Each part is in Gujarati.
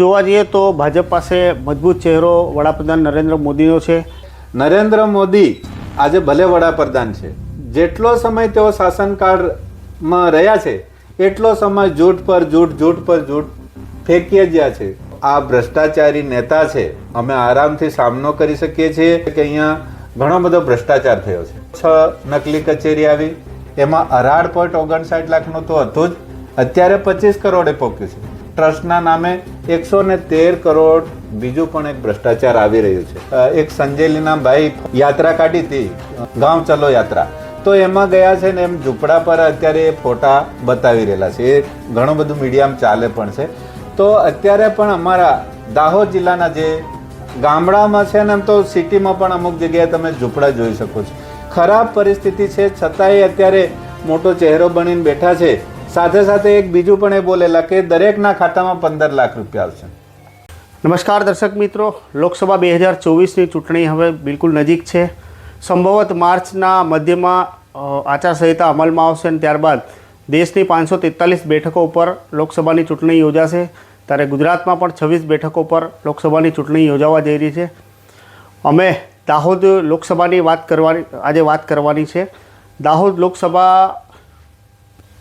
જોવા જઈએ તો ભાજપ પાસે મજબૂત ચહેરો વડાપ્રધાન નરેન્દ્ર મોદીનો છે. નરેન્દ્ર મોદી આજે ભલે વડાપ્રધાન છે. જેટલો સમય તેઓ શાસનકાળમાં રહ્યા છે, એટલો સમય જૂઠ પર જૂઠ જૂઠ પર જૂઠ ફેંકી જ્યાં છે. આ ભ્રષ્ટાચારી નેતા છે. અમે આરામથી સામનો કરી શકીએ છીએ કે અહીંયા ઘણો બધો ભ્રષ્ટાચાર થયો છે. છ નકલી કચેરી આવી, એમાં અઢાર પોઈન્ટ ઓગણસાઠ લાખનું તો હતું જ. અત્યારે પચીસ કરોડે પહોંચ્યું છે. ટ્રસ્ટના નામે એકસો ને તેર કરોડ બીજું પણ એક ભ્રષ્ટાચાર આવી રહ્યું છે. એક સંજેલીના ભાઈ યાત્રા કાઢી હતી ગાંવ ચલો યાત્રા. તો એમાં ગયા છે ને એમ ઝૂંપડા પર અત્યારે એ ફોટા બતાવી રહેલા છે. એ ઘણું બધું મીડિયામાં ચાલે પણ છે. તો અત્યારે પણ અમારા દાહોદ જિલ્લાના જે ગામડામાં છે ને એમ તો સિટીમાં પણ અમુક જગ્યાએ તમે ઝૂંપડા જોઈ શકો છો. ખરાબ પરિસ્થિતિ છે, છતાંય અત્યારે મોટો ચહેરો બનીને બેઠા છે. સાથે સાથે એક બીજું પણ એ બોલેલા કે દરેકના ખાતામાં પંદર લાખ રૂપિયા આવશે. નમસ્કાર દર્શક મિત્રો, લોકસભા બે હજાર ચોવીસની ચૂંટણી હવે બિલકુલ નજીક છે. સંભવત માર્ચના મધ્યમાં આચારસંહિતા અમલમાં આવશે અને ત્યારબાદ દેશની પાંચસો તેતાલીસ બેઠકો ઉપર લોકસભાની ચૂંટણી યોજાશે. ત્યારે ગુજરાતમાં પણ છવ્વીસ બેઠકો પર લોકસભાની ચૂંટણી યોજાવા જઈ રહી છે. અમે દાહોદ લોકસભાની વાત કરવાની, આજે વાત કરવાની છે. દાહોદ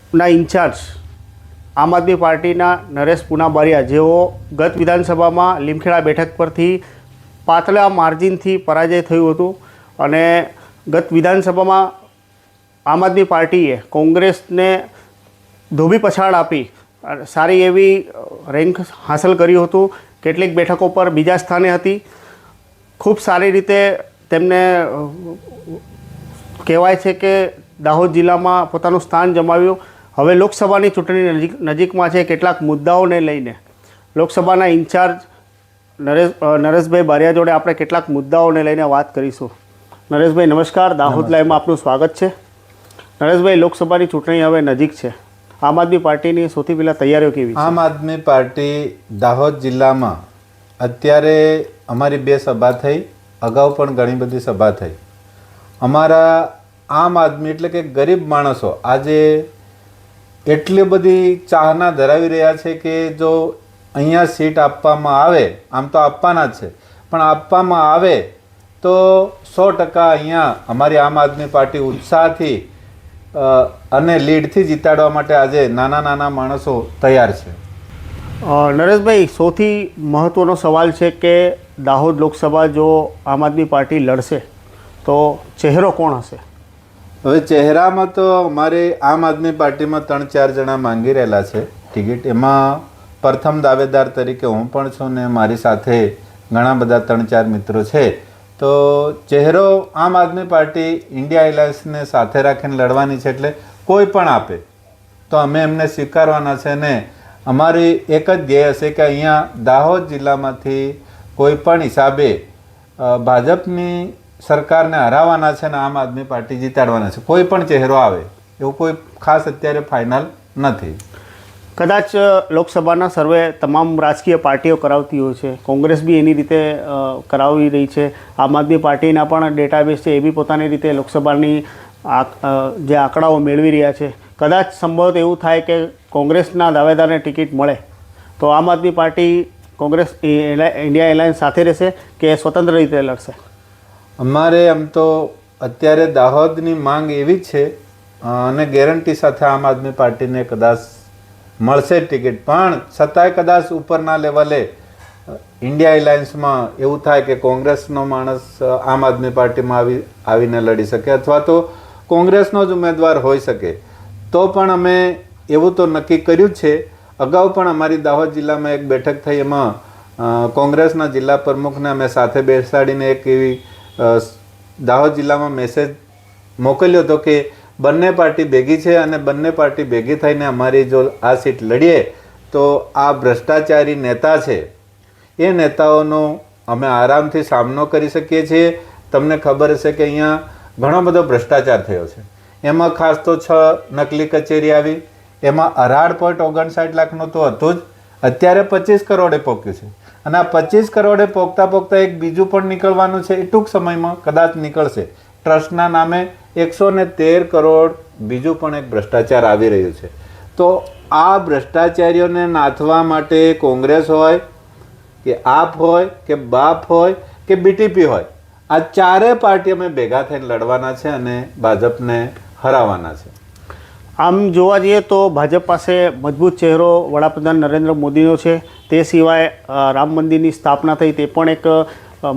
લોકસભાના ઇન્ચાર્જ આમ આદમી પાર્ટીના નરેશ પુનાબારિયા, જેઓ ગત વિધાનસભામાં લીમખેડા બેઠક પરથી પાતળા માર્જિનથી પરાજય થયું હતું અને ગત વિધાનસભામાં આમ આદમી પાર્ટીએ કોંગ્રેસને ધોબી પછાડ આપી સારી એવી રેન્ક હાંસલ કર્યું હતું. કેટલીક બેઠકો પર બીજા સ્થાને હતી. ખૂબ સારી રીતે તેમને કહેવાય છે કે દાહોદ જિલ્લામાં પોતાનું સ્થાન જમાવ્યું. હવે લોકસભાની ચૂંટણી નજીક નજીકમાં છે કેટલાક મુદ્દાઓને લઈને. લોકસભાના ઇન્ચાર્જ નરેશ નરેશભાઈ બારિયા જોડે આપણે કેટલાક મુદ્દાઓને લઈને વાત કરીશું. નરેશભાઈ, નમસ્કાર. દાહોદ લાઈવમાં આપનું સ્વાગત છે. નરેશભાઈ, લોકસભાની ચૂંટણી હવે નજીક છે. આમ આદમી પાર્ટીની સૌથી પહેલાં તૈયારીઓ કેવી આમ આદમી પાર્ટી દાહોદ જિલ્લામાં અત્યારે અમારી બે સભા થઈ, અગાઉ પણ ઘણી બધી સભા થઈ. અમારા આમ આદમી એટલે કે ગરીબ માણસો આજે એટલી બધી ચાહના ધરાવી રહ્યા છે કે જો અહીંયા સીટ આપવામાં આવે, આમ તો આપવાના જ છે. પણ આપવામાં આવે તો સો ટકા અહીંયા અમારી આમ આદમી પાર્ટી ઉત્સાહથી અને લીડથી જીતાડવા માટે આજે નાના નાના માણસો તૈયાર છે. નરેશભાઈ, સૌથી મહત્ત્વનો સવાલ છે કે દાહોદ લોકસભા જો આમ આદમી પાર્ટી લડશે, તો ચહેરો કોણ હશે? હવે ચહેરામાં તો અમારે આમ આદમી પાર્ટીમાં ત્રણ ચાર જણા માંગી રહેલા છે. ટિકિટ એમાં પ્રથમ દાવેદાર તરીકે હું પણ છું ને મારી સાથે ઘણા બધા ત્રણ ચાર મિત્રો છે. તો ચહેરો આમ આદમી પાર્ટી ઇન્ડિયા એલાયન્સને સાથે રાખીને લડવાની છે એટલે કોઈ પણ આપે તો અમે એમને સ્વીકારવાના છે ને અમારી એક જ ધ્યેય હશે કે અહીંયા દાહોદ જિલ્લામાંથી કોઈ પણ હિસાબે ભાજપની સરકારને હરાવવાના છે ને આમ આદમી પાર્ટી જીતાડવાના છે. કોઈ પણ ચહેરો આવે, એવું કોઈ ખાસ અત્યારે ફાઇનલ નથી. કદાચ લોકસભાના સર્વે તમામ રાજકીય પાર્ટીઓ કરાવતી હોય છે. કોંગ્રેસ બી એની રીતે કરાવી રહી છે. આમ આદમી પાર્ટીના પણ ડેટાબેઝ છે, એ બી પોતાની રીતે લોકસભાની જે આંકડાઓ મેળવી રહ્યા છે. કદાચ સંભવત એવું થાય કે કોંગ્રેસના દાવેદારને ટિકિટ મળે. તો Aam Aadmi party Congress India alliance સાથે રહેશે કે સ્વતંત્ર રીતે લડશે? અમારે આમ તો અત્યારે દાહોદની માંગ એવી છે અને ગેરંટી સાથે આમ આદમી પાર્ટીને કદાચ મળશે ટિકિટ. પણ છતાંય કદાચ ઉપરના લેવલે ઇન્ડિયા એલાયન્સમાં એવું થાય કે કોંગ્રેસનો માણસ આમ આદમી પાર્ટીમાં આવી, આવીને લડી શકે અથવા તો કોંગ્રેસનો જ ઉમેદવાર હોઈ શકે. તો પણ અમે એવું તો નક્કી કર્યું છે. અગાઉ પણ અમારી દાહોદ જિલ્લામાં એક બેઠક થઈ એમાં કોંગ્રેસના જિલ્લા પ્રમુખને અમે સાથે બેસાડીને એક એવી દાહોદ જિલ્લામાં મેસેજ મોકલ્યો હતો કે બંને પાર્ટી ભેગી છે અને બંને પાર્ટી ભેગી થઈને અમારી જો આ સીટ લડીએ, તો આ ભ્રષ્ટાચારી નેતા છે. એ નેતાઓનો અમે આરામથી સામનો કરી શકીએ છીએ. તમને ખબર હશે કે અહીંયા ઘણો બધો ભ્રષ્ટાચાર થયો છે. એમાં ખાસ તો છ નકલી કચેરી આવી. એમાં અઢાર પોઈન્ટ ઓગણસાઠ લાખનું તો હતું જ. અત્યારે પચીસ કરોડે પહોંચ્યું છે. અને આ પચીસ કરોડે પોગતા પોગતા એક બીજું પણ નીકળવાનું છે. એ ટૂંક સમયમાં કદાચ નીકળશે. ટ્રસ્ટના નામે એકસો ને તેર કરોડ બીજું પણ એક ભ્રષ્ટાચાર આવી રહ્યું છે. તો આ ભ્રષ્ટાચારીઓને નાથવા માટે કોંગ્રેસ હોય, કે આપ હોય, કે બાપ હોય, કે બીટીપી હોય, આ ચારે પાર્ટી અમે ભેગા થઈને લડવાના છે અને ભાજપને હરાવવાના છે. આમ જોવા જઈએ તો ભાજપ પાસે મજબૂત ચહેરો વડાપ્રધાન નરેન્દ્ર મોદીનો છે. તે સિવાય રામ મંદિરની સ્થાપના થઈ તે પણ એક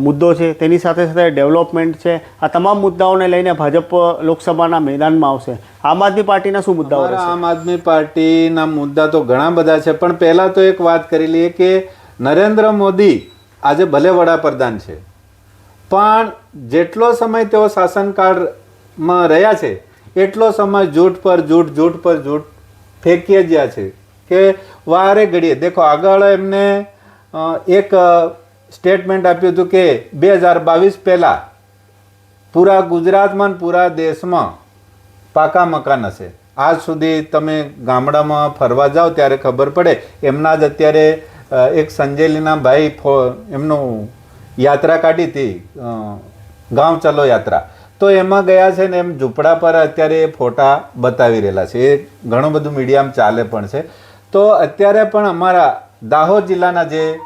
મુદ્દો છે. તેની સાથે સાથે ડેવલપમેન્ટ છે. આ તમામ મુદ્દાઓને લઈને ભાજપ લોકસભાના મેદાનમાં આવશે. આમ આદમી પાર્ટીના શું મુદ્દાઓ આમ આદમી પાર્ટીના મુદ્દા તો ઘણા બધા છે. પણ પહેલાં તો એક વાત કરી લઈએ કે નરેન્દ્ર મોદી આજે ભલે વડાપ્રધાન છે. પણ જેટલો સમય તેઓ શાસનકાળમાં રહ્યા છે એટલો સમય જૂઠ પર જૂઠ જૂઠ પર જૂઠ ફેંકીએ જ્યાં છે. કે વારે ઘડીએ. દેખો, આગળ એમને એક સ્ટેટમેન્ટ આપ્યું હતું કે બે હજાર બાવીસ પહેલાં પૂરા ગુજરાતમાં પૂરા દેશમાં પાકા મકાન હશે. આજ સુધી તમે ગામડામાં ફરવા જાઓ ત્યારે ખબર પડે. એમના જ અત્યારે એક સંજેલીના ભાઈ એમનું યાત્રા કાઢી હતી ગામ ચલો યાત્રા. તો એમાં ગયા છે ને એમ ઝૂંપડા પર અત્યારે એ ફોટા બતાવી રહેલા છે. એ ઘણું બધું મીડિયામાં ચાલે પણ છે. તો અત્યારે પણ અમારા દાહોદ જિલ્લાના જે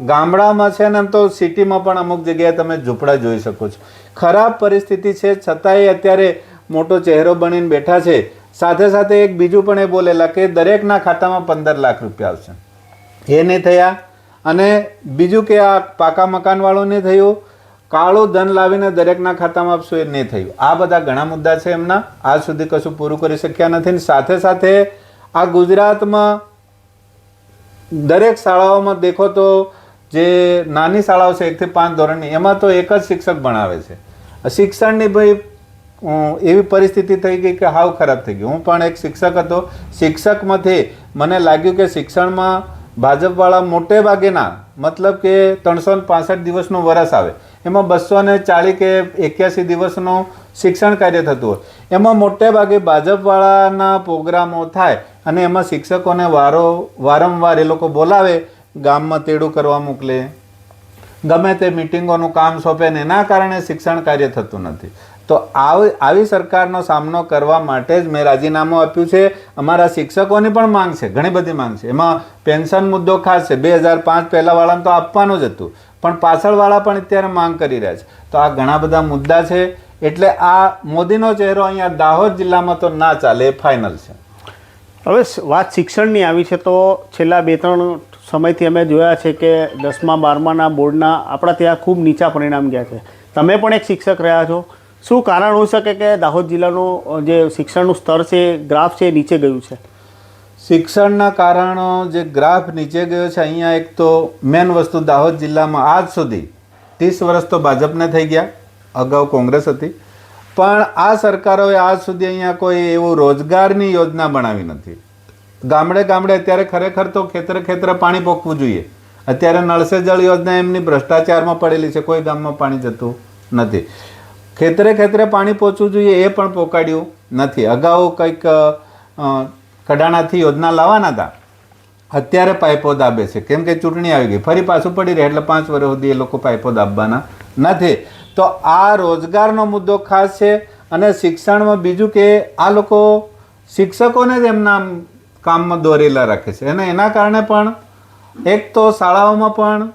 ગામડામાં છે ને તો સિટીમાં પણ અમુક જગ્યાએ તમે ઝૂંપડા જોઈ શકો છો. ખરાબ પરિસ્થિતિ છે, છતાંય અત્યારે મોટો ચહેરો બનીને બેઠા છે. સાથે સાથે એક બીજું પણ એ બોલેલા કે દરેકના ખાતામાં પંદર લાખ રૂપિયા આવશે. એ નહીં થયા. અને બીજું કે આ પાકા મકાનવાળું નહીં થયું. કાળું ધન લાવીને દરેકના ખાતામાં આપશું એ નહીં થયું. આ બધા ઘણા મુદ્દા છે એમના. આજ સુધી કશું પૂરું કરી શક્યા નથી ને સાથે સાથે આ ગુજરાતમાં દરેક શાળાઓમાં દેખો તો જે નાની શાળાઓ છે, એકથી પાંચ ધોરણની, એમાં તો એક જ શિક્ષક ભણાવે છે. શિક્ષણની ભાઈ એવી પરિસ્થિતિ થઈ ગઈ કે હાવ ખરાબ થઈ ગઈ. હું પણ એક શિક્ષક હતો. શિક્ષકમાંથી મને લાગ્યું કે શિક્ષણમાં ભાજપવાળા મોટે ભાગેના મતલબ કે ત્રણસો ને પાસઠ દિવસનું વરસ આવે. એમાં બસો ને ચાલીસ કે એક્યાસી દિવસનું શિક્ષણ કાર્ય થતું હોય. એમાં મોટે ભાગે ભાજપવાળાના પ્રોગ્રામો થાય અને એમાં શિક્ષકોને વારો, વારંવાર એ લોકો બોલાવે, ગામમાં તેડું કરવા મોકલે. ગમે તે મિટિંગોનું કામ સોંપે ને એના કારણે શિક્ષણ કાર્ય થતું નથી. તો આવી સરકારનો સામનો કરવા માટે જ મેં રાજીનામું આપ્યું છે. અમારા શિક્ષકોની પણ માંગ છે, ઘણી બધી માંગ છે. એમાં પેન્શન મુદ્દો ખાસ છે. બે હજાર પાંચ પહેલાંવાળાને તો આપવાનું જ હતું. પણ પાછળવાળા પણ અત્યારે માંગ કરી રહ્યા છે. તો આ ઘણા બધા મુદ્દા છે, એટલે આ મોદીનો ચહેરો અહીંયા દાહોદ જિલ્લામાં તો ના ચાલે, એ ફાઇનલ છે. હવે વાત શિક્ષણની આવી છે, તો છેલ્લા બે ત્રણ સમયથી અમે જોયા છે કે દસમા, બારમાના બોર્ડના આપણા ત્યાં ખૂબ નીચા પરિણામ ગયા છે. તમે પણ એક શિક્ષક રહ્યા છો. શું કારણ હોઈ શકે કે દાહોદ જિલ્લાનું જે શિક્ષણનું સ્તર છે ગ્રાફ છે નીચે ગયું છે? શિક્ષણના કારણો જે ગ્રાફ નીચે ગયો છે, અહીંયા એક તો મેન વસ્તુ દાહોદ જિલ્લામાં આજ સુધી ત્રીસ વર્ષ તો ભાજપને થઈ ગયા, અગાઉ કોંગ્રેસ હતી. પણ આ સરકારોએ આજ સુધી અહીંયા કોઈ એવું રોજગારની યોજના બનાવી નથી. ગામડે ગામડે અત્યારે ખરેખર તો ખેતરે ખેતરે પાણી પોખવું જોઈએ. અત્યારે નળસે જળ યોજના એમની ભ્રષ્ટાચારમાં પડેલી છે, કોઈ ગામમાં પાણી જતું નથી. ખેતરે ખેતરે પાણી પહોંચવું જોઈએ એ પણ પોકાડ્યું નથી. અગાઉ કંઈક કડાણાથી યોજના લાવવાના હતા. અત્યારે પાઇપો દાબે છે. કેમ કે ચૂંટણી આવી ગઈ. ફરી પાછું પડી રહે એટલે પાંચ વર્ષ સુધી એ લોકો પાઇપો દાબવાના નથી. તો આ રોજગારનો મુદ્દો ખાસ છે અને શિક્ષણમાં બીજું કે આ લોકો શિક્ષકોને જ એમના કામમાં દોરેલા રાખે છે. અને એના કારણે પણ એક તો શાળાઓમાં પણ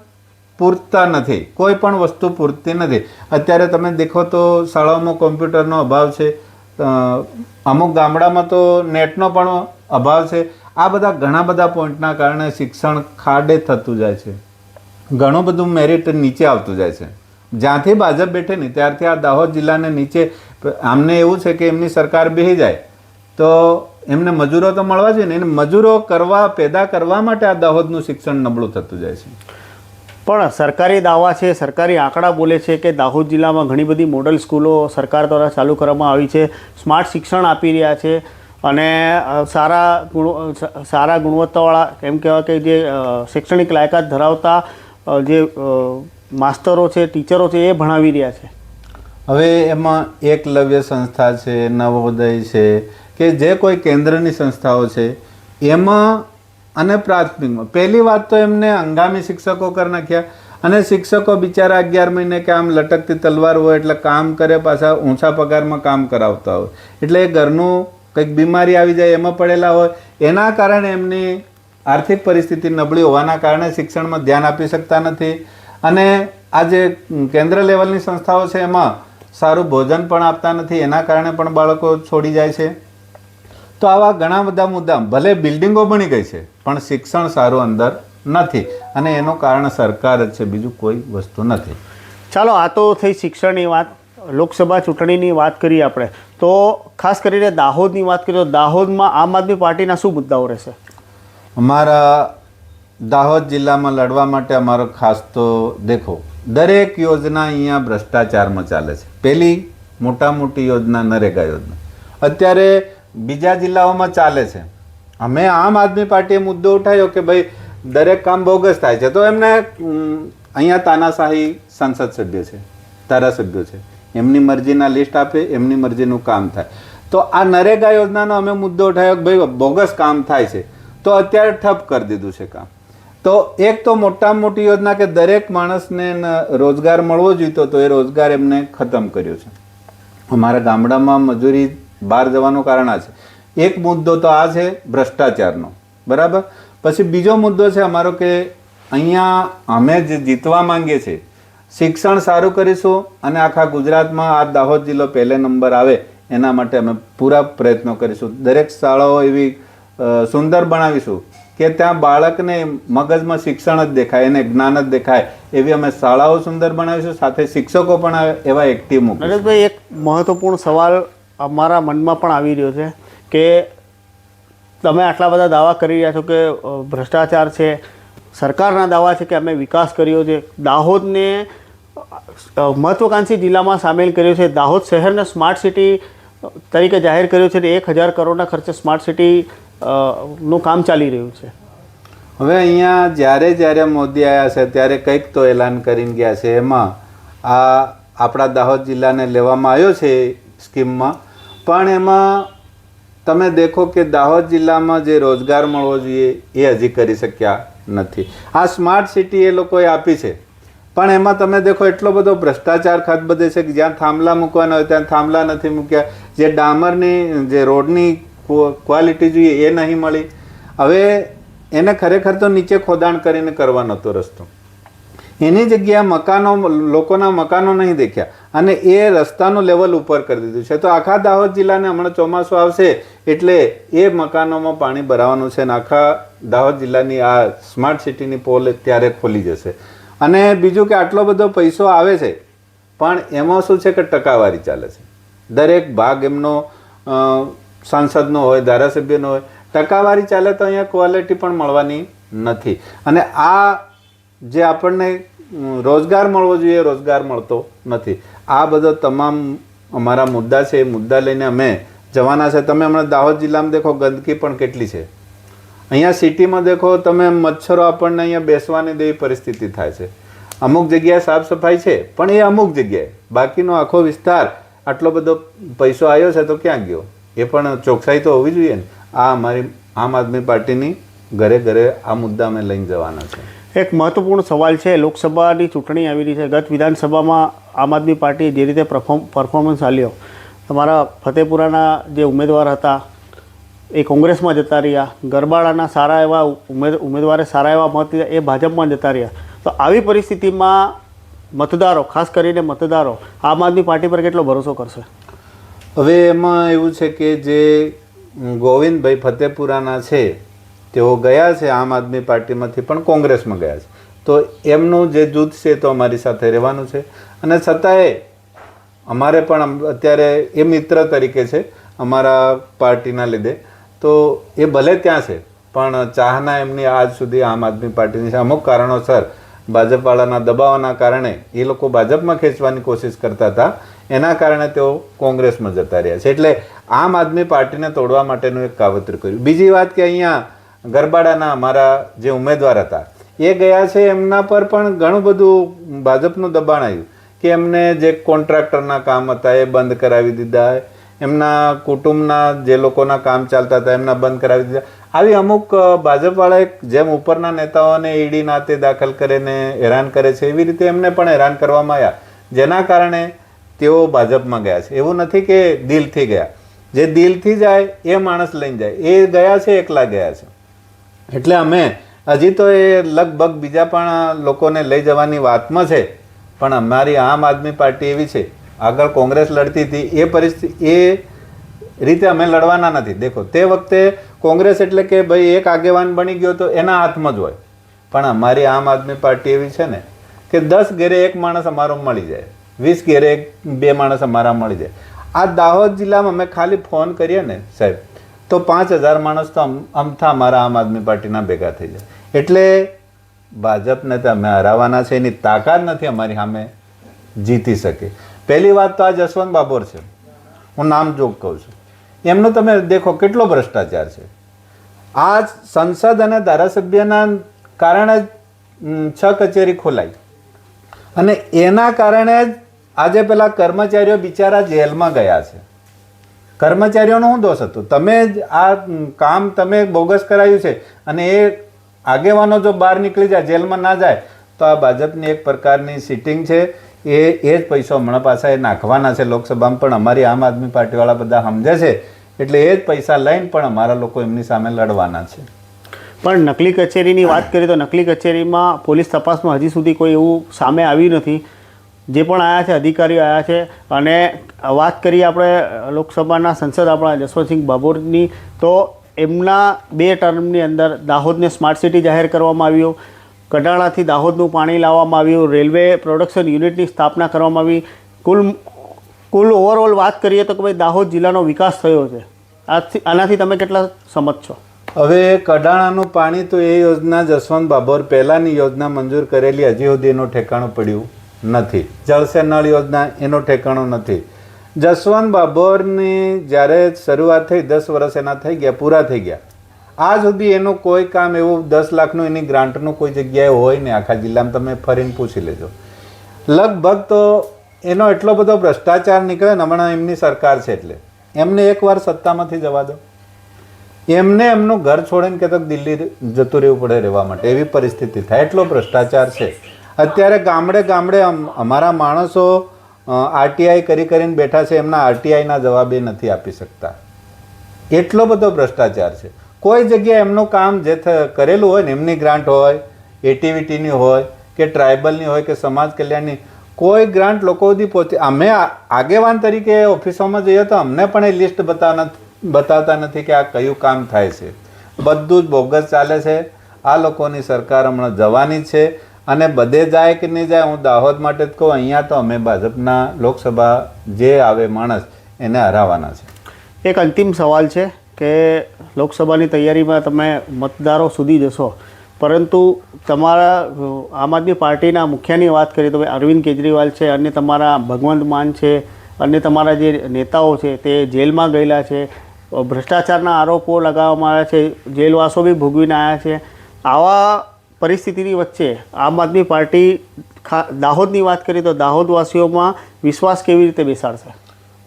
પૂરતા નથી. કોઈ પણ વસ્તુ પૂરતી નથી. અત્યારે તમે દેખો તો શાળાઓમાં કોમ્પ્યુટરનો અભાવ છે. અમુક ગામડામાં તો નેટનો પણ અભાવ છે. આ બધા ઘણા બધા પોઈન્ટના કારણે શિક્ષણ ખાડે થતું જાય છે. ઘણું બધું મેરિટ નીચે આવતું જાય છે. જ્યાંથી ભાજપ બેઠે ને ત્યારથી આ દાહોદ જિલ્લાને નીચે આમને એવું છે કે એમની સરકાર બેહી જાય. તો એમને મજૂરો તો મળવા જોઈએ ને, એને મજૂરો કરવા, પેદા કરવા માટે આ દાહોદનું શિક્ષણ નબળું થતું જાય છે. પણ સરકારી દાવા છે, સરકારી આંકડા બોલે છે કે દાહોદ જિલ્લામાં ઘણી બધી મોડલ સ્કૂલો સરકાર દ્વારા ચાલુ કરવામાં આવી છે. સ્માર્ટ શિક્ષણ આપી રહ્યા છે. અને સારા ગુણ સારા ગુણવત્તાવાળા, એમ કહેવાય કે જે શૈક્ષણિક લાયકાત ધરાવતા જે માસ્તરો છે, ટીચરો છે, એ ભણાવી રહ્યા છે. હવે એમાં એકલવ્ય સંસ્થા છે, નવોદય છે, કે જે કોઈ કેન્દ્રની સંસ્થાઓ છે, એમાં અને પ્રાથમિકમાં. પહેલી વાત તો એમને હંગામી શિક્ષકો કરી નાખ્યા. અને શિક્ષકો બિચારા અગિયાર મહિને કે આમ લટકતી તલવાર હોય એટલે કામ કરે, પાછા ઊંચા પગારમાં કામ કરાવતા હોય. એટલે એ ઘરનું કંઈક બીમારી આવી જાય, એમાં પડેલા હોય, એના કારણે એમની આર્થિક પરિસ્થિતિ નબળી હોવાના કારણે શિક્ષણમાં ધ્યાન આપી શકતા નથી. અને આ જે કેન્દ્ર લેવલની સંસ્થાઓ છે, એમાં સારું ભોજન પણ આપતા નથી, એના કારણે પણ બાળકો છોડી જાય છે. તો આવા ઘણા બધા મુદ્દા ભલે બિલ્ડિંગો બની ગઈ છે, પણ શિક્ષણ સારું અંદર નથી. અને એનું કારણ સરકાર જ છે, બીજું કોઈ વસ્તુ નથી. ચાલો, આ તો થઈ શિક્ષણની વાત. લોકસભા ચૂંટણીની વાત કરીએ આપણે, તો ખાસ કરીને દાહોદની વાત કરીએ તો દાહોદમાં આમ આદમી પાર્ટીના શું મુદ્દાઓ રહેશે? અમારા દાહોદ જિલ્લામાં લડવા માટે અમારો ખાસ તો દેખો, દરેક યોજના અહીંયા ભ્રષ્ટાચારમાં ચાલે છે. પહેલી મોટા મોટી યોજના નરેગા યોજના. અત્યારે બીજા જિલ્લાઓમાં ચાલે છે. અમે આમ આદમી પાર્ટીએ મુદ્દો ઉઠાવ્યો કે ભાઈ દરેક કામ બોગસ થાય છે. તો એમને અહીંયા તાનાશાહી સંસદ સભ્ય છે, ધારાસભ્યો છે. એમની મરજીના લિસ્ટ આપે, એમની મરજીનું કામ થાય. તો આ નરેગા યોજનાનો અમે મુદ્દો ઉઠાવ્યો કે ભાઈ બોગસ કામ થાય છે. તો અત્યારે ઠપ કરી દીધું છે કામ. તો એક તો મોટામાં મોટી યોજના કે દરેક માણસને રોજગાર મળવો જોઈતો તો એ રોજગાર એમને ખતમ કર્યો છે. અમારા ગામડામાં મજૂરી બહાર જવાનું કારણ આ છે. એક મુદ્દો તો આ છે ભ્રષ્ટાચારનો. બરાબર? પછી બીજો મુદ્દો છે અમારો કે અહીંયા અમે જે જીતવા માંગીએ છીએ શિક્ષણ સારું કરીશું અને આખા ગુજરાતમાં આ દાહોદ જિલ્લો પહેલે નંબર આવે એના માટે અમે પૂરા પ્રયત્નો કરીશું. દરેક શાળાઓ એવી સુંદર બનાવીશું કે ત્યાં બાળકને મગજમાં શિક્ષણ જ દેખાય, એને જ્ઞાન જ દેખાય. એવી અમે શાળાઓ સુંદર બનાવીશું, સાથે શિક્ષકો પણ એવા એક્ટિવ મૂકીશું. નરેશભાઈ, એક મહત્વપૂર્ણ સવાલ અમારા મનમાં પણ આવી રહ્યો છે કે તમે આટલા બધા દાવા કરી રહ્યા છો કે ભ્રષ્ટાચાર છે સરકારના દાવા છે કે અમે વિકાસ કર્યો છે. દાહોદને મહત્વાકાંક્ષી જિલ્લામાં સામેલ કર્યો છે. દાહોદ શહેરને સ્માર્ટ સિટી તરીકે જાહેર કર્યો છે અને એક હજાર કરોડના ખર્ચે સ્માર્ટ સિટી નું કામ ચાલી રહ્યું છે. હવે અહીંયા જ્યારે જ્યારે મોદી આવ્યા છે, ત્યારે કંઈક તો એલાન કરીને ગયા છે. એમાં આ આપણા દાહોદ જિલ્લાને લેવામાં આવ્યો છે સ્કીમમાં. પણ એમાં તમે દેખો કે દાહોદ જિલ્લામાં જે રોજગાર મળવો જોઈએ એ હજી કરી શક્યા નથી. આ સ્માર્ટ સિટી એ લોકોએ આપી છે. પણ એમાં તમે દેખો એટલો બધો ભ્રષ્ટાચાર ખતબદે છે કે જ્યાં થાંભલા મૂકવાના હોય ત્યાં થાંભલા નથી મૂક્યા. જે ડામરની, જે રોડની ક્વોલિટી જોઈએ એ નહીં મળી. હવે એને ખરેખર તો નીચે ખોદાણ કરીને કરવાનો હતો રસ્તો. એની જગ્યાએ મકાનો, લોકોના મકાનો નહીં દેખ્યા. અને એ રસ્તાનું લેવલ ઉપર કરી દીધું છે. તો આખા દાહોદ જિલ્લાને હમણાં ચોમાસું આવશે એટલે એ મકાનોમાં પાણી ભરાવાનું છે અને આખા દાહોદ જિલ્લાની આ સ્માર્ટ સિટીની પોલ ત્યારે ખોલી જશે. અને બીજું કે આટલો બધો પૈસો આવે છે, પણ એમાં શું છે કે ટકાવારી ચાલે છે. દરેક ભાગ એમનો સાંસદનો હોય, ધારાસભ્યનો હોય, ટકાવારી ચાલે તો અહીંયા ક્વોલિટી પણ મળવાની નથી. અને આ જે આપણને રોજગાર મળવો જોઈએ, રોજગાર મળતો નથી. આ બધો તમામ અમારા મુદ્દા છે, એ મુદ્દા લઈને અમે જવાના છે. તમે હમણાં દાહોદ જિલ્લામાં દેખો, ગંદકી પણ કેટલી છે. અહીંયા સિટીમાં દેખો, તમે મચ્છરો આપણને અહીંયા બેસવાની દેવી પરિસ્થિતિ થાય છે. અમુક જગ્યાએ સાફ સફાઈ છે, પણ એ અમુક જગ્યાએ. બાકીનો આખો વિસ્તાર આટલો બધો પૈસો આવ્યો છે તો ક્યાં ગયો? એ પણ ચોકસાઈ તો હોવી જોઈએ ને. આ અમારી, આમ આદમી પાર્ટીની ઘરે ઘરે આ મુદ્દા અમે લઈને જવાના છે. એક મહત્વપૂર્ણ સવાલ છે, લોકસભાની ચૂંટણી આવી રહી છે. ગત વિધાનસભામાં આમ આદમી પાર્ટીએ જે રીતે પરફોર્મ પરફોર્મન્સ આલ્યો તમારા ફતેપુરાના જે ઉમેદવાર હતા, એ કોંગ્રેસમાં જતા રહ્યા. ગરબાડાના સારા એવા ઉમેદ, ઉમેદવારે સારા એવા મત લીધા, એ ભાજપમાં જતા રહ્યા. તો આવી પરિસ્થિતિમાં મતદારો, ખાસ કરીને મતદારો, આમ આદમી પાર્ટી પર કેટલો ભરોસો કરશે? હવે એમાં એવું છે કે જે ગોવિંદભાઈ ફતેપુરાના છે તેઓ ગયા છે, આમ આદમી પાર્ટીમાંથી પણ કોંગ્રેસમાં ગયા છે. તો એમનું જે જૂથ છે તો અમારી સાથે રહેવાનું છે. અને છતાંય અમારે પણ અત્યારે એ મિત્ર તરીકે છે, અમારા પાર્ટીના લીધે. તો એ ભલે ત્યાં છે, પણ ચાહના એમની આજ સુધી આમ આદમી પાર્ટીની છે. અમુક કારણોસર ભાજપવાળાના દબાવના કારણે એ લોકો ભાજપમાં ખેંચવાની કોશિશ કરતા હતા. એના કારણે તેઓ કોંગ્રેસમાં જતા રહ્યા છે. એટલે આમ આદમી પાર્ટીને તોડવા માટેનું એક કાવતર કર્યું. બીજી વાત કે અહીંયા ગરબાડાના અમારા જે ઉમેદવાર હતા, એ ગયા છે એમના પર પણ ઘણું બધું ભાજપનું દબાણ આવ્યું કે એમને જે કોન્ટ્રાક્ટરના કામ હતા એ બંધ કરાવી દીધા, એમના કુટુંબના જે લોકોના કામ ચાલતા હતા એમના બંધ કરાવી દીધા. આવી અમુક ભાજપવાળા જેમ ઉપરના નેતાઓને ઈડી નાતે દાખલ કરીને હેરાન કરે છે, એવી રીતે એમને પણ હેરાન કરવામાં આવ્યા. જેના કારણે તેઓ ભાજપમાં ગયા છે. એવું નથી કે દિલથી ગયા. જે દિલથી જાય એ માણસ લઈને જાય. એ ગયા છે, એકલા ગયા છે. એટલે અમે, હજી તો એ લગભગ બીજા પણ લોકોને લઈ જવાની વાતમાં છે, પણ અમારી આમ આદમી પાર્ટી એવી છે, આગળ કોંગ્રેસ લડતી હતી, એ પરિસ્થિતિ એ રીતે અમે લડવાના નથી. દેખો, તે વખતે કોંગ્રેસ એટલે કે ભાઈ એક આગેવાન બની ગયો તો એના હાથમાં જ હોય. પણ અમારી આમ આદમી પાર્ટી એવી છે ને, કે દસ ઘેરે એક માણસ અમારો મળી જાય, વીસ ઘેરે એક બે માણસ અમારા મળી જાય. આ દાહોદ જિલ્લામાં અમે ખાલી ફોન કરીએ ને સાહેબ તો પાંચ હજાર માણસ તો અમ- અમથા અમારા આમ આદમી પાર્ટીના ભેગા થઈ જાય. એટલે ભાજપને તો અમે હરાવવાના છે, એની તાકાત નથી અમારી સામે જીતી શકે. પહેલી વાત તો આ જસવંત બાબોર છે. હું નામ જોગ કહું છું. એમનો તમે દેખો કેટલો ભ્રષ્ટાચાર છે. આ સંસદ અને ધારાસભ્યના કારણે જ છ કચેરી ખોલાઈ. અને એના કારણે જ આજે પેલા કર્મચારીઓ બિચારા જેલમાં ગયા છે. કર્મચારીઓનો શું દોષ હતો? તમે જ આ કામ તમે બોગસ કરાયું છે અને એ આગેવાનો જો બહાર નીકળી જાય, જેલમાં ના જાય, તો આ ભાજપની એક પ્રકારની સિટિંગ છે. એ એ જ પૈસો હમણાં પાછા એ નાખવાના છે લોકસભામાં, પણ અમારી આમ આદમી પાર્ટીવાળા બધા સમજે છે. એટલે એ જ પૈસા લઈને પણ અમારા લોકો એમની સામે લડવાના છે. પણ નકલી કચેરીની વાત કરીએ તો નકલી કચેરીમાં પોલીસ તપાસમાં હજી સુધી કોઈ એવું સામે આવ્યું નથી. જે પણ આવ્યા છે, અધિકારીઓ આવ્યા છે અને વાત કરીએ આપણે લોકસભાના સંસદ આપણા જસવંતસિંહ બાબોરની, તો એમના બે ટર્મની અંદર દાહોદને સ્માર્ટ સિટી જાહેર કરવામાં આવ્યું, કડાણાથી દાહોદનું પાણી લાવવામાં આવ્યું, રેલવે પ્રોડક્શન યુનિટની સ્થાપના કરવામાં આવી. કુલ કુલ ઓવરઓલ વાત કરીએ તો કે ભાઈ દાહોદ જિલ્લાનો વિકાસ થયો છે. આથી, આનાથી તમે કેટલા સમજ છો? હવે કડાણાનું પાણી તો એ યોજના જસવંત બાબોર પહેલાંની યોજના મંજૂર કરેલી, હજી સુધી એનું ઠેકાણું પડ્યું. નથી. જળસે નળ યોજના એનું ઠેકાણું નથી. જસવંત બાબોરની જ્યારે શરૂઆત થઈ, દસ વર્ષ એના થઈ ગયા, પૂરા થઈ ગયા. આ સુધી એનું કોઈ કામ એવું દસ લાખનું એની ગ્રાન્ટનું કોઈ જગ્યાએ હોય ને આખા જિલ્લામાં તમે ફરીને પૂછી લેજો. લગભગ તો એનો એટલો બધો ભ્રષ્ટાચાર નીકળે ને હમણાં એમની સરકાર છે એટલે. એમને એકવાર સત્તામાંથી જવા દો. એમને એમનું ઘર છોડીને કે તો દિલ્હી જતું રહેવું પડે રહેવા માટે. એવી પરિસ્થિતિ થાય. એટલો ભ્રષ્ટાચાર છે. અત્યારે ગામડે ગામડે અમ- અમારા માણસો આરટીઆઈ કરી કરીને બેઠા છે, એમના આરટીઆઈના જવાબ નથી આપી શકતા. એટલો બધો ભ્રષ્ટાચાર છે. કોઈ જગ્યાએ એમનું કામ જે કરેલું હોય ને, એમની ગ્રાન્ટ હોય એટીવીટીની હોય, કે ટ્રાઇબલની હોય, કે સમાજ કલ્યાણની, કોઈ ગ્રાન્ટ લોકો સુધી પહોંચે. અમે આગેવાન તરીકે ઓફિસોમાં જઈએ તો અમને પણ એ લિસ્ટ બતાવતા નથી કે આ કયું કામ થાય છે. બધું જ બોગસ ચાલે છે. આ લોકોની સરકાર હમણાં જવાની છે. અને બધે જાય કે નહીં જાય, હું દાહોદ માટે જ કહું, અહીંયા તો અમે ભાજપના લોકસભા જે આવે માણસ, એને હરાવવાના છે. એક અંતિમ સવાલ છે કે લોકસભાની તૈયારીમાં તમે મતદારો સુધી જશો, પરંતુ તમારા આમ આદમી પાર્ટીના મુખ્યની વાત કરીએ તો અરવિંદ કેજરીવાલ છે, અને તમારા ભગવંત માન છે, અને તમારા જે નેતાઓ છે તે જેલમાં ગયેલા છે ભ્રષ્ટાચારના આરોપો લગાવવામાં આવ્યા છે, જેલવાસો બી ભોગવીને આવ્યા છે. આવા પરિસ્થિતિની વચ્ચે આમ આદમી પાર્ટી દાહોદની વાત કરીએ તો દાહોદવાસીઓમાં વિશ્વાસ કેવી રીતે બેસાડશે?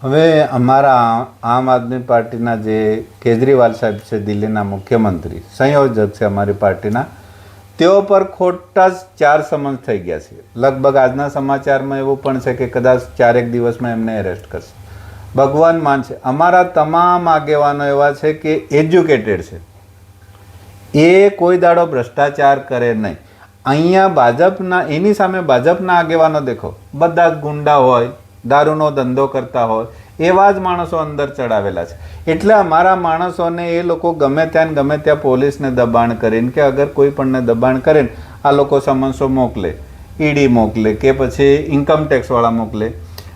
હવે અમારા આમ આદમી પાર્ટીના જે કેજરીવાલ સાહેબ છે, દિલ્હીના મુખ્યમંત્રી, સંયોજક છે અમારી પાર્ટીના, તેઓ પર ખોટા જ ચાર સમન્સ થઈ ગયા છે. લગભગ આજના સમાચારમાં એવું પણ છે કે કદાચ ચારેક દિવસમાં એમને એરેસ્ટ કરશે. ભગવાન માનશે. અમારા તમામ આગેવાનો એવા છે કે એજ્યુકેટેડ છે. એ કોઈ દાડો ભ્રષ્ટાચાર કરે નહીં. અહીંયા ભાજપના, એની સામે ભાજપના આગેવાનો દેખો. બધા ગુંડા હોય, દારૂનો ધંધો કરતા હોય, એવા જ માણસો અંદર ચડાવેલા છે. એટલે અમારા માણસોને એ લોકો ગમે ત્યાં ગમે ત્યાં પોલીસને દબાણ કરીને કે અગર કોઈ પણને દબાણ કરીને આ લોકો સમન્સો મોકલે, ઈડી મોકલે કે પછી ઇન્કમટેક્સવાળા મોકલે.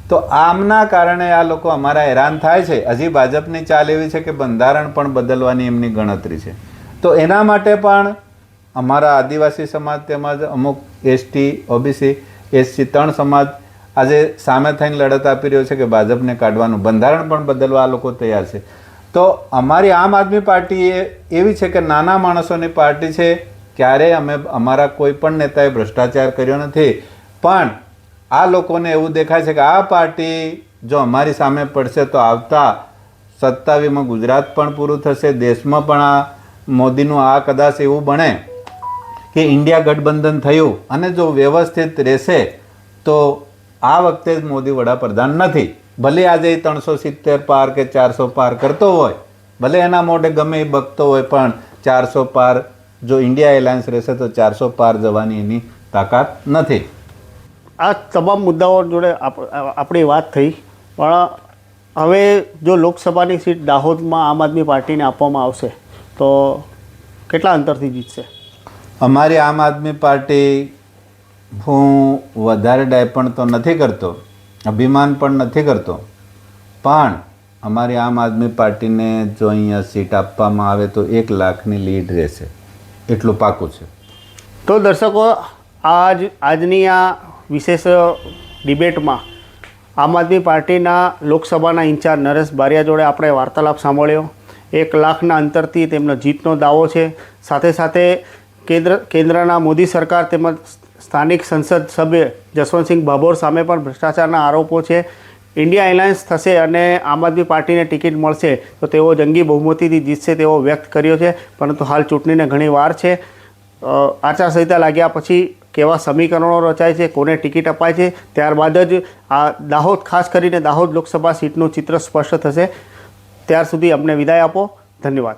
તો આમના કારણે આ લોકો અમારા હેરાન થાય છે. હજી ભાજપની ચાલ એવી છે કે બંધારણ પણ બદલવાની એમની ગણતરી છે. તો એના માટે પણ અમારા આદિવાસી સમાજ તેમજ અમુક એસટી, ઓબીસી, એસસી ત્રણ સમાજ આજે સામે થઈને લડત આપી રહ્યો છે કે ભાજપને કાઢવાનું બંધારણ પણ બદલવા આ લોકો તૈયાર છે. તો અમારી આમ આદમી પાર્ટી એ એવી છે કે નાના માણસોની પાર્ટી છે ક્યારેય અમે અમારા કોઈ પણ નેતાએ ભ્રષ્ટાચાર કર્યો નથી. પણ આ લોકોને એવું દેખાય છે કે આ પાર્ટી જો અમારી સામે પડશે તો આવતા સત્તાવીમાં ગુજરાત પણ પૂરું થશે, દેશમાં પણ આ મોદીનું આ કદાચ એવું બને કે ઇન્ડિયા ગઠબંધન થયું અને જો વ્યવસ્થિત રહેશે, તો આ વખતે જ મોદી વડાપ્રધાન નથી. ભલે આજે ત્રણસો સિત્તેર પાર કે ચારસો પાર કરતો હોય, ભલે એના મોઢે ગમે એ બગતો હોય, પણ ચારસો પાર જો ઇન્ડિયા એલાયન્સ રહેશે, તો ચારસો પાર જવાની એની તાકાત નથી. આ તમામ મુદ્દાઓ જોડે આપ- આપણી વાત થઈ, પણ હવે જો લોકસભાની સીટ દાહોદમાં આમ આદમી પાર્ટીને આપવામાં આવશે તો કેટલા અંતરથી જીતશે? અમારી આમ આદમી પાર્ટી હું વધારે ડાયપણ તો નથી કરતો અભિમાન પણ નથી કરતો. પણ અમારી આમ આદમી પાર્ટીને જો અહીંયા સીટ આપવામાં આવે તો એક લાખની લીડ રહેશે. એટલું પાકું છે. તો દર્શકો આજ આજની આ વિશેષ ડિબેટમાં આમ આદમી પાર્ટીના લોકસભાના ઇન્ચાર્જ નરેશ બારિયા જોડે આપણે વાર્તાલાપ સાંભળ્યો. એક લાખના અંતરથી તેમનો જીતનો દાવો છે. સાથે સાથે કેન્દ્ર, કેન્દ્રના મોદી સરકાર તેમજ સ્થાનિક સંસદ સભ્ય જસવંતસિંહ ભાભોર સામે પણ ભ્રષ્ટાચારના આરોપો છે. ઇન્ડિયા એલાયન્સ થશે અને આમ આદમી પાર્ટીને ટિકિટ મળશે તો તેઓ જંગી બહુમતીથી જીતશે તેવો વ્યક્ત કર્યો છે. પરંતુ હાલ ચૂંટણીને ઘણી વાર છે. આચારસંહિતા લાગ્યા પછી કેવા સમીકરણો રચાય છે, કોને ટિકિટ અપાય છે, ત્યારબાદ જ આ દાહોદ, ખાસ કરીને દાહોદ લોકસભા સીટનું ચિત્ર સ્પષ્ટ થશે. ત્યાર સુધી અમને વિદાય આપો. ધન્યવાદ.